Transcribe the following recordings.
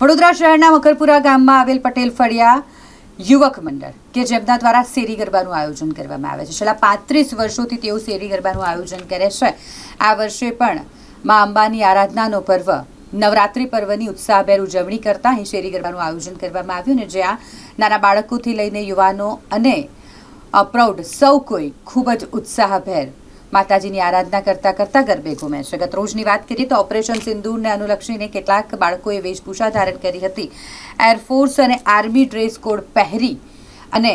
વડોદરા શહેરના મકરપુરા ગામમાં આવેલ પટેલ ફળિયા યુવક મંડળ, કે જેમના દ્વારા શેરી ગરબાનું આયોજન કરવામાં આવે છે. છેલ્લા પાંત્રીસ વર્ષોથી તેઓ શેરી ગરબાનું આયોજન કરે છે. આ વર્ષે પણ મા અંબાની આરાધનાનો પર્વ, નવરાત્રિ પર્વની ઉત્સાહભેર ઉજવણી કરતા અહીં શેરી ગરબાનું આયોજન કરવામાં આવ્યું ને જ્યાં નાના બાળકોથી લઈને યુવાનો અને પ્રૌઢ સૌ કોઈ ખૂબ જ ઉત્સાહભેર માતાજીની આરાધના કરતા કરતા ગરબે ઘૂમે છે. ગત રોજની વાત કરીએ તો ઓપરેશન સિંદૂરને અનુલક્ષીને કેટલાક બાળકોએ વેશભૂષા ધારણ કરી હતી. એરફોર્સ અને આર્મી ડ્રેસ કોડ પહેરી અને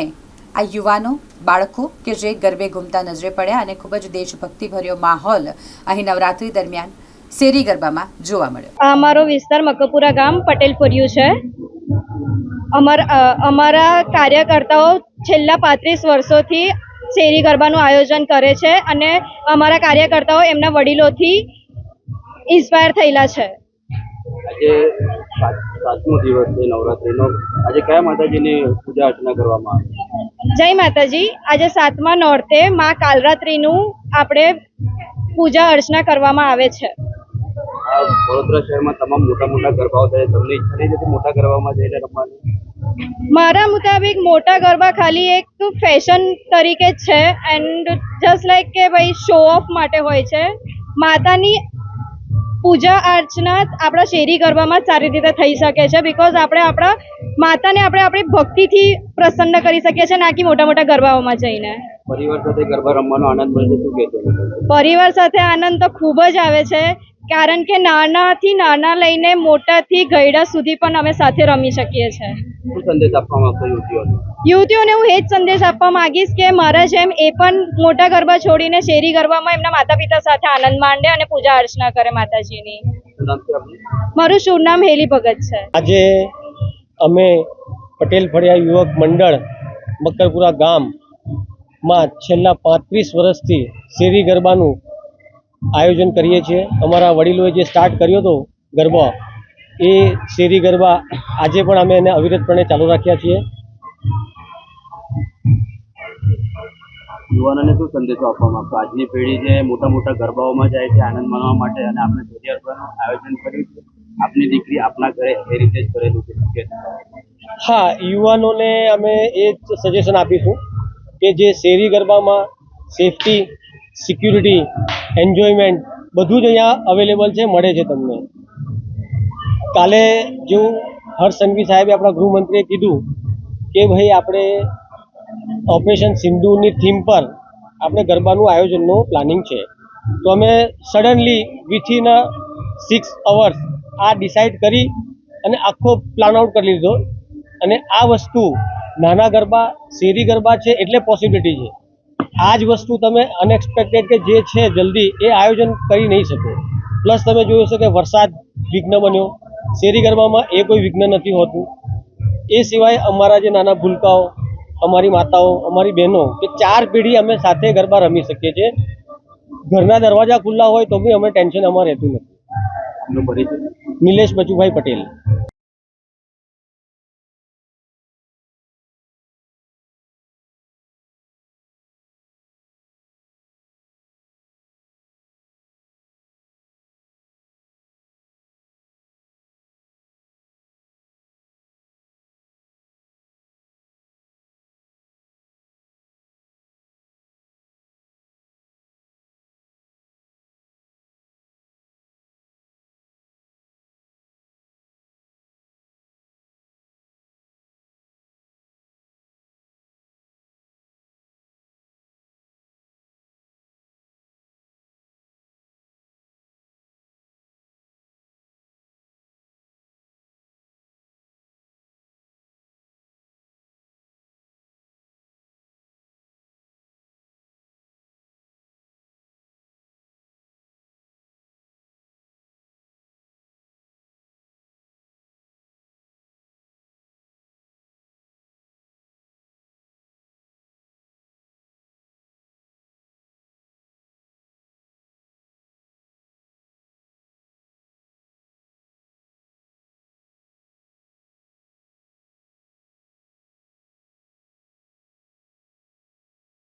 આ યુવાનો, બાળકો કે જે ગરબે ઘૂમતા નજરે પડ્યા અને ખૂબ જ દેશભક્તિભર્યો માહોલ અહીં નવરાત્રી દરમિયાન શેરી ગરબામાં જોવા મળ્યો. અમારો વિસ્તાર મકપુરા ગામ પટેલ ફર્યું છે. અમારા અમારા કાર્યકર્તાઓ છેલ્લા પાંત્રીસ વર્ષોથી શેરી ગરબાનું આયોજન કરે છે અને અમારા કાર્યકર્તાઓ એમના વડીલોથી ઇન્સ્પાયર થયેલા છે. આજે સાત- સાતમો દિવસ છે નવરાત્રીનો. આજે કયા માતાજીની પૂજા અર્ચના કરવામાં આવે જય માતાજી. આજે સાતમા નોરતે મા કાલરાત્રીનું આપણે પૂજા અર્ચના કરવામાં આવે છે. વડોદરા શહેરમાં તમામ મોટા મોટા ગરબાઓ થાય તમને ઈચ્છા નહીં મોટા ગરબામાં જઈને રમવાની? મારા મુતાબિક મોટા ગરબા ખાલી એક ફેશન તરીકે છે એન્ડ જસ્ટ લાઈક કે ભાઈ શો ઓફ માટે હોય છે. માતાની પૂજા અર્ચના આપણા શેરી ગરબામાં સારી રીતે થઈ શકે છે બિકોઝ આપણે આપણા માતાને આપણે આપણી ભક્તિથી પ્રસન્ન કરી શકીએ છીએ ના કે મોટા મોટા ગરબાઓમાં જઈને. પરિવાર સાથે ગરબા રમવાનો આનંદ મળે શું કહેતો પરિવાર સાથે આનંદ તો ખૂબ જ આવે છે કારણ કે નાનાથી નાના લઈને મોટાથી ગયડા સુધી પણ અમે સાથે રમી શકીએ છીએ. શું સંદેશ આપવા માંગતો યુવતીઓને? યુવતીઓને હું એ જ સંદેશ આપવા માંગીશ કે મારા જેમ એ પણ મોટા ગરબા છોડીને શેરી ગરબામાં એમના માતા પિતા સાથે આનંદ માંડે અને પૂજા અર્ચના કરે માતાજીની. મારું શુભ નામ હેલી ભગત છે. આજે અમે પટેલ ફળિયા યુવક મંડળ મકરપુરા ગામમાં છેલ્લા પાંત્રીસ વર્ષથી શેરી ગરબાનું આયોજન કરીએ છીએ. અમારા વડીલોએ જે સ્ટાર્ટ કર્યો હતો ગરબા એ શેરી ગરબા આજે પણ અમે એને અવિરતપણે ચાલુ રાખ્યા છીએ. યુવાનોને શું સંદેશો આપવા માંગતો આજની પેઢી જે મોટા મોટા ગરબાઓમાં જાય છે આનંદ માણવા માટે અને આપણે શેરી આયોજન કર્યું છે આપની દીકરી આપના ઘરે એ રીતે જ કરેલું છે. હા યુવાનોને અમે એ જ સજેશન આપીશું કે જે શેરી ગરબામાં સેફટી સિક્યુરિટી એન્જોયમેન્ટ બધું જ અહીંયા અવેલેબલ છે મળે છે તમને. કાલે જેવું હર્ષ સંઘવી સાહેબે આપણા ગૃહમંત્રીએ કીધું કે ભાઈ, આપણે ઓપરેશન સિંધુની થીમ પર આપણે ગરબાનું આયોજનનું પ્લાનિંગ છે. તો અમે સડનલી વિથિન સિક્સ અવર્સ આ ડિસાઇડ કરી અને આખો પ્લાન આઉટ કરી લીધો. અને આ વસ્તુ નાના ગરબા, શેરી ગરબા છે એટલે પોસિબિલિટી છે. આ જ વસ્તુ તમે અનએક્સપેક્ટેડ કે જે છે જલ્દી એ આયોજન કરી નહીં શકો. પ્લસ તમે જોયું છે કે વરસાદ વિઘ્ન બન્યો. શેરી ગરબામાં એ કોઈ વિઘ્ન નથી હોતું. એ સિવાય અમારા જે નાના ભૂલકાઓ અમારી માતાઓ અમારી બહેનો કે ચાર પેઢી અમે સાથે ગરબા રમી શકીએ છીએ. ઘરના દરવાજા ખુલ્લા હોય તો બી અમે ટેન્શન અમારે રહેતું નથી. નિલેશ બચુભાઈ પટેલ.